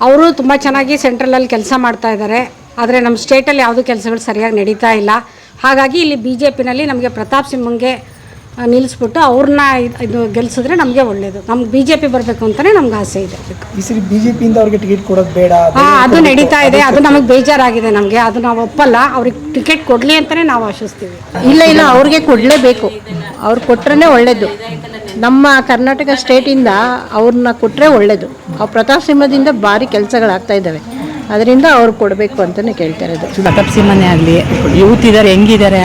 ಅವರು ತುಂಬ ಚೆನ್ನಾಗಿ ಸೆಂಟ್ರಲಲ್ಲಿ ಕೆಲಸ ಮಾಡ್ತಾ ಇದ್ದಾರೆ. ಆದರೆ ನಮ್ಮ ಸ್ಟೇಟಲ್ಲಿ ಯಾವುದೂ ಕೆಲಸಗಳು ಸರಿಯಾಗಿ ನಡೀತಾ ಇಲ್ಲ. ಹಾಗಾಗಿ ಇಲ್ಲಿ ಬಿ ಜೆ ಪಿನಲ್ಲಿ ನಮಗೆ ಪ್ರತಾಪ್ ಸಿಂಹಂಗೆ ನಿಲ್ಲಿಸ್ಬಿಟ್ಟು ಅವ್ರನ್ನ ಇದ್- ಇದು ಗೆಲ್ಲಿಸಿದ್ರೆ ನಮಗೆ ಒಳ್ಳೆಯದು ನಮ್ಗೆ ಬಿ ಜೆ ಪಿ ಬರಬೇಕು ಅಂತಲೇ ನಮ್ಗೆ ಆಸೆ ಇದೆ. ಬಿ ಜೆ ಪಿಯಿಂದ ಅವ್ರಿಗೆ ಟಿಕೆಟ್ ಕೊಡೋದು ಬೇಡ ಹಾಂ ಅದು ನಡೀತಾ ಇದೆ. ಅದು ನಮಗೆ ಬೇಜಾರಾಗಿದೆ ನಮಗೆ. ಅದು ನಾವು ಒಪ್ಪಲ್ಲ. ಅವ್ರಿಗೆ ಟಿಕೆಟ್ ಕೊಡಲಿ ಅಂತಲೇ ನಾವು ಆಶಿಸ್ತೀವಿ. ಇಲ್ಲ ಇಲ್ಲ ಅವ್ರಿಗೆ ಕೊಡಲೇಬೇಕು. ಅವ್ರು ಕೊಟ್ರೇ ಒಳ್ಳೇದು. ನಮ್ಮ ಕರ್ನಾಟಕ ಸ್ಟೇಟಿಂದ ಅವ್ರನ್ನ ಕೊಟ್ಟರೆ ಒಳ್ಳೇದು. ಅವ್ರು ಪ್ರತಾಪ್ ಸಿಂಹದಿಂದ ಭಾರಿ ಕೆಲಸಗಳಾಗ್ತಾ ಇದ್ದಾವೆ. ಅದರಿಂದ ಅವ್ರು ಕೊಡಬೇಕು ಅಂತಲೇ ಕೇಳ್ತಾ ಇರೋದು. ಪ್ರತಾಪ್ ಸಿಂಹನೇ ಆಗಲಿ ಯೂತ್ ಇದ್ದಾರೆ ಹೆಂಗಿದ್ದಾರೆ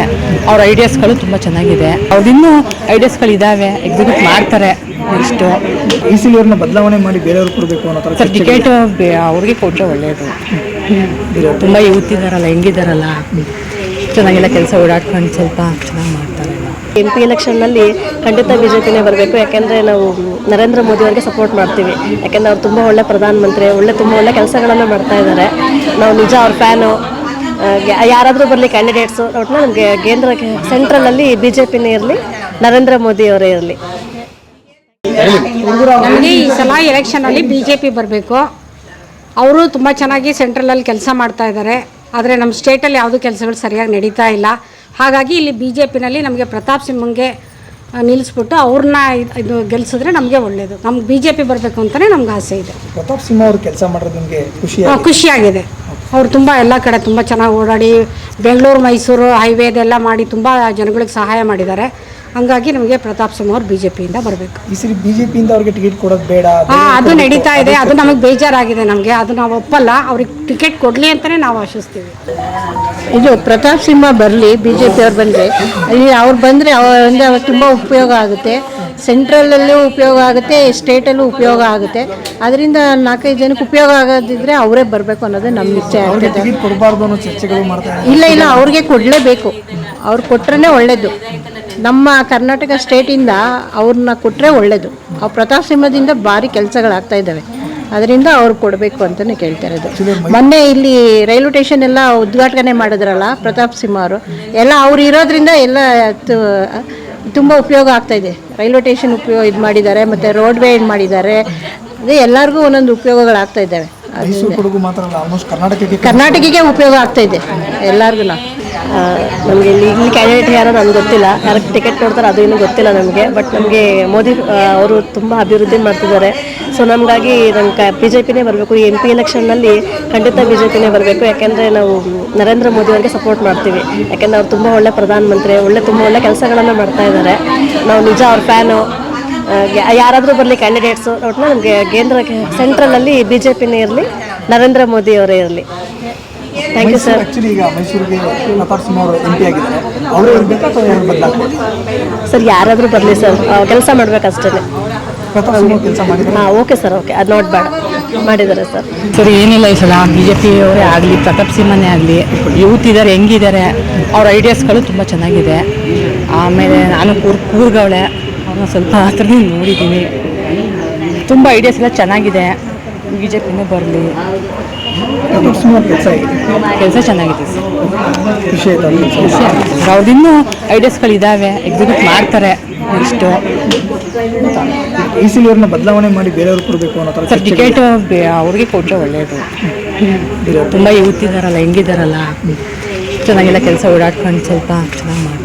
ಅವ್ರ ಐಡಿಯಾಸ್ಗಳು ತುಂಬ ಚೆನ್ನಾಗಿದೆ. ಅವ್ರದಿನ್ನೂ ಐಡಿಯಾಸ್ಗಳಿದ್ದಾವೆ ಎಕ್ಸಿಕ್ಯೂಟ್ ಮಾಡ್ತಾರೆ ಇಷ್ಟು. ಈ ಸಿ ಅವ್ರನ್ನ ಬದಲಾವಣೆ ಮಾಡಿ ಬೇರೆಯವ್ರು ಕೊಡಬೇಕು ಅನ್ನೋ ಥರ ಸರ್ ಟಿಕೆಟ್ ಅವ್ರಿಗೆ ಕೊಟ್ಟರೆ ಒಳ್ಳೆಯದು ತುಂಬ ಯೂತ್ ಇದ್ದಾರಲ್ಲ ಹೆಂಗಿದ್ದಾರಲ್ಲ ಚೆನ್ನಾಗಿಲ್ಲ ಕೆಲಸ ಓಡಾಡ್ಕೊಂಡು ಸ್ವಲ್ಪ ಚೆನ್ನಾಗಿ ಮಾಡ್ತಾರೆ. ಎಂ ಪಿ ಎಲೆಕ್ಷನ್ನಲ್ಲಿ ಖಂಡಿತ ಬಿ ಜೆ ಪಿನೇ ಬರಬೇಕು. ಯಾಕೆಂದರೆ ನಾವು ನರೇಂದ್ರ ಮೋದಿ ಅವರಿಗೆ ಸಪೋರ್ಟ್ ಮಾಡ್ತೀವಿ. ಯಾಕೆಂದರೆ ಅವ್ರು ತುಂಬ ಒಳ್ಳೆ ಪ್ರಧಾನಮಂತ್ರಿ, ಒಳ್ಳೆ, ತುಂಬ ಒಳ್ಳೆ ಕೆಲಸಗಳನ್ನು ಮಾಡ್ತಾ ಇದ್ದಾರೆ. ನಾವು ನಿಜ ಅವ್ರ ಫ್ಯಾನು ಯಾರಾದರೂ ಬರಲಿ ಕ್ಯಾಂಡಿಡೇಟ್ಸು ಒಟ್ಟು ನಮಗೆ ಕೇಂದ್ರ ಸೆಂಟ್ರಲಲ್ಲಿ ಬಿ ಜೆ ಪಿನೇ ಇರಲಿ, ನರೇಂದ್ರ ಮೋದಿ ಅವರೇ ಇರಲಿ. ನಮಗೆ ಈ ಸಲ ಎಲೆಕ್ಷನಲ್ಲಿ ಬಿ ಜೆ ಪಿ ಬರಬೇಕು. ಅವರು ತುಂಬ ಚೆನ್ನಾಗಿ ಸೆಂಟ್ರಲಲ್ಲಿ ಕೆಲಸ ಮಾಡ್ತಾ ಇದ್ದಾರೆ. ಆದರೆ ನಮ್ಮ ಸ್ಟೇಟಲ್ಲಿ ಯಾವುದೂ ಕೆಲಸಗಳು ಸರಿಯಾಗಿ ನಡೀತಾ ಇಲ್ಲ. ಹಾಗಾಗಿ ಇಲ್ಲಿ ಬಿ ಜೆ ಪಿನಲ್ಲಿ ನಮಗೆ ಪ್ರತಾಪ್ ಸಿಂಹಂಗೆ ನಿಲ್ಲಿಸ್ಬಿಟ್ಟು ಅವ್ರನ್ನ ಇದ್- ಇದು ಗೆಲ್ಲಿಸಿದ್ರೆ ನಮಗೆ ಒಳ್ಳೆಯದು ನಮ್ಗೆ ಬಿ ಜೆ ಪಿ ಬರಬೇಕು ಅಂತಲೇ ನಮ್ಗೆ ಆಸೆ ಇದೆ. ಪ್ರತಾಪ್ ಸಿಂಹ ಅವರು ಕೆಲಸ ಮಾಡೋದು ನಿಮಗೆ ಖುಷಿ ಖುಷಿಯಾಗಿದೆ. ಅವ್ರು ತುಂಬ ಎಲ್ಲ ಕಡೆ ತುಂಬ ಚೆನ್ನಾಗಿ ಓಡಾಡಿ ಬೆಂಗಳೂರು ಮೈಸೂರು ಹೈವೇದೆಲ್ಲ ಮಾಡಿ ತುಂಬ ಜನಗಳಿಗೆ ಸಹಾಯ ಮಾಡಿದ್ದಾರೆ. ಹಂಗಾಗಿ ನಮಗೆ ಪ್ರತಾಪ್ ಸಿಂಹ ಅವ್ರು ಬಿ ಜೆ ಪಿಯಿಂದ ಬರಬೇಕು. ಈ ಸರಿ ಬಿಜೆಪಿಯಿಂದ ಅವ್ರಿಗೆ ಟಿಕೆಟ್ ಕೊಡೋದು ಬೇಡ ಹಾಂ ಅದು ನಡೀತಾ ಇದೆ. ಅದು ನಮಗೆ ಬೇಜಾರಾಗಿದೆ ನಮಗೆ. ಅದು ನಾವು ಒಪ್ಪಲ್ಲ. ಅವ್ರಿಗೆ ಟಿಕೆಟ್ ಕೊಡಲಿ ಅಂತಲೇ ನಾವು ಆಶಿಸ್ತೀವಿ. ಇದು ಪ್ರತಾಪ್ ಸಿಂಹ ಬರಲಿ ಬಿ ಜೆ ಪಿ ಅವ್ರು ಬಂದರೆ. ಇಲ್ಲಿ ಅವ್ರು ಬಂದರೆ ಅವರಿಂದ ತುಂಬ ಉಪಯೋಗ ಆಗುತ್ತೆ. ಸೆಂಟ್ರಲಲ್ಲೂ ಉಪಯೋಗ ಆಗುತ್ತೆ ಸ್ಟೇಟಲ್ಲೂ ಉಪಯೋಗ ಆಗುತ್ತೆ. ಅದರಿಂದ ನಾಲ್ಕೈದು ಜನಕ್ಕೆ ಉಪಯೋಗ ಆಗೋದಿದ್ರೆ ಅವರೇ ಬರಬೇಕು ಅನ್ನೋದು ನಮ್ಮ ಇಚ್ಛೆ ಆಗುತ್ತೆ ಆಗ್ತದೆ. ಟಿಕೆಟ್ ಕೊಡಬಾರ್ದು ಅನ್ನೋ ಚರ್ಚೆಗಳು ಮಾಡ್ತಾ ಇಲ್ಲ ಇಲ್ಲ ಅವ್ರಿಗೆ ಕೊಡಲೇಬೇಕು. ಅವ್ರು ಕೊಟ್ರೇ ಒಳ್ಳೆಯದು ನಮ್ಮ ಕರ್ನಾಟಕ ಸ್ಟೇಟಿಂದ ಅವ್ರನ್ನ ಕೊಟ್ಟರೆ ಒಳ್ಳೆಯದು ಅವ್ರು ಪ್ರತಾಪ್ ಸಿಂಹದಿಂದ ಭಾರಿ ಕೆಲಸಗಳಾಗ್ತಾ ಇದ್ದಾವೆ. ಅದರಿಂದ ಅವ್ರು ಕೊಡಬೇಕು ಅಂತಲೇ ಕೇಳ್ತಾ ಇರೋದು ಮೊನ್ನೆ ಇಲ್ಲಿ ರೈಲ್ವೆ ಸ್ಟೇಷನ್ ಎಲ್ಲ ಉದ್ಘಾಟನೆ ಮಾಡಿದ್ರಲ್ಲ ಪ್ರತಾಪ್ ಸಿಂಹ ಅವರು. ಎಲ್ಲ ಅವ್ರು ಇರೋದ್ರಿಂದ ಎಲ್ಲ ತುಂಬ ಉಪಯೋಗ ಆಗ್ತಾ ಇದೆ. ರೈಲ್ವೆ ಸ್ಟೇಷನ್ ಉಪಯೋಗ ಇದು ಮಾಡಿದ್ದಾರೆ ಮತ್ತು ರೋಡ್ವೇ ಇದು ಮಾಡಿದ್ದಾರೆ. ಅದೇ ಎಲ್ಲರಿಗೂ ಒಂದೊಂದು ಉಪಯೋಗಗಳಾಗ್ತಾ ಇದ್ದಾವೆ. ಮೈಸೂರು ಕೊಡಗು ಮಾತ್ರ ಅಲ್ಲ ಆಲ್ಮೋಸ್ಟ್ ಕರ್ನಾಟಕಕ್ಕೆ ಕರ್ನಾಟಕಕ್ಕೆ ಉಪಯೋಗ ಆಗ್ತಾ ಇದೆ. ಎಲ್ಲರಿಗೂ ನಮಗೆ ಇಲ್ಲಿ ಇಲ್ಲಿ ಕ್ಯಾಂಡಿಡೇಟ್ ಯಾರೋ ನನಗೆ ಗೊತ್ತಿಲ್ಲ. ಯಾರಕ್ಕೆ ಟಿಕೆಟ್ ಕೊಡ್ತಾರೆ ಅದು ಇನ್ನೂ ಗೊತ್ತಿಲ್ಲ ನಮಗೆ. ಬಟ್ ನಮಗೆ ಮೋದಿ ಅವರು ತುಂಬ ಅಭಿವೃದ್ಧಿ ಮಾಡ್ತಿದ್ದಾರೆ. ಸೊ ನಮಗಾಗಿ ನಮ್ಗೆ ಬಿ ಜೆ ಪಿನೇ ಬರಬೇಕು ಎಂ ಪಿ ಎಲೆಕ್ಷನ್ನಲ್ಲಿ ಖಂಡಿತ ಬಿ ಜೆ ಪಿನೇ ಬರಬೇಕು. ಯಾಕೆಂದರೆ ನಾವು ನರೇಂದ್ರ ಮೋದಿ ಅವರಿಗೆ ಸಪೋರ್ಟ್ ಮಾಡ್ತೀವಿ. ಯಾಕೆಂದರೆ ಅವ್ರು ತುಂಬ ಒಳ್ಳೆ ಪ್ರಧಾನಮಂತ್ರಿ, ಒಳ್ಳೆ, ತುಂಬ ಒಳ್ಳೆ ಕೆಲಸಗಳನ್ನು ಮಾಡ್ತಾ ಇದ್ದಾರೆ. ನಾವು ನಿಜ ಅವ್ರ ಫ್ಯಾನು. ಯಾರಾದರೂ ಬರಲಿ ಕ್ಯಾಂಡಿಡೇಟ್ಸು ಒಟ್ಟು ನಮಗೆ ಕೇಂದ್ರ ಸೆಂಟ್ರಲಲ್ಲಿ ಬಿ ಜೆ ಪಿನೇ ಇರಲಿ, ನರೇಂದ್ರ ಮೋದಿ ಅವರೇ ಇರಲಿ. ಥ್ಯಾಂಕ್ ಯು ಸರ್ ಆಕ್ಚುಲಿ ಈಗ ಮೈಸೂರಿಗೆ ಪ್ರತಾಪ್ ಸಿಂಹ ಅವರು ಎಂ ಪಿ ಆಗಿದ್ದಾರೆ. ಅವರು ಇರಬೇಕಾ ಅಥವಾ ಯಾರು ಬದಲಾಗ್ಬೋದು ಸರ್ ಯಾರಾದರೂ ಬರಲಿ ಸರ್ ಕೆಲಸ ಮಾಡಬೇಕಷ್ಟೇ ಪ್ರತಾಪ್ ಸಿಂಹ ಕೆಲಸ ಮಾಡಿದ್ದಾರೆ? ಹಾಂ ಓಕೆ ಸರ್ ಓಕೆ. ಅದು ನೋಟ್ ಬೇಡ ಮಾಡಿದ್ದಾರೆ ಸರ್ ಸರ್ ಏನಿಲ್ಲ ಈ ಸಲ. ಬಿ ಜೆ ಪಿಯವರೇ ಆಗಲಿ ಪ್ರತಾಪ್ ಸಿಂಹನೇ ಆಗಲಿ ಯೂತ್ ಇದ್ದಾರೆ ಹೆಂಗಿದ್ದಾರೆ ಅವ್ರ ಐಡಿಯಾಸ್ಗಳು ತುಂಬ ಚೆನ್ನಾಗಿದೆ. ಆಮೇಲೆ ನಾನು ಕೂರ್ ಕೂರ್ಗವಳೆ ಅವ್ರನ್ನ ಸ್ವಲ್ಪ ಹತ್ರನೇ ನೋಡಿದ್ದೀನಿ ತುಂಬ ಐಡಿಯಾಸ್ ಎಲ್ಲ ಚೆನ್ನಾಗಿದೆ. ಬಿ ಜೆ ಪಿನೇ ಬರಲಿ. ಕೆಲಸ ಆಗಿದೆ ಕೆಲಸ ಚೆನ್ನಾಗಿದೆ ಸರ್. ಖುಷಿ ಆಯ್ತು ಅವ್ರ ಕೆಲಸ. ಖುಷಿ ಆಗುತ್ತೆ ಸರ್. ಅವ್ರದಿನ್ನೂ ಐಡಿಯಾಸ್ಗಳಿದ್ದಾವೆ ಎಕ್ಸಿಕ್ಯೂಟ್ ಮಾಡ್ತಾರೆ ನೆಕ್ಸ್ಟು. ಈ ಅವ್ರನ್ನ ಬದಲಾವಣೆ ಮಾಡಿ ಬೇರೆಯವ್ರಿಗೆ ಕೊಡಬೇಕು ಅನ್ನೋ ಥರ ಸರ್ ಟಿಕೆಟ್ ಅವ್ರಿಗೆ ಕೊಟ್ಟರೆ ಒಳ್ಳೆಯದು ತುಂಬ ಯೂತ್ ಇದ್ದಾರಲ್ಲ ಹೆಂಗಿದ್ದಾರಲ್ಲ ಚೆನ್ನಾಗೆಲ್ಲ ಕೆಲಸ ಓಡಾಡ್ಕೊಂಡು ಸ್ವಲ್ಪ ಚೆನ್ನಾಗಿ ಮಾಡ್ತಾರೆ.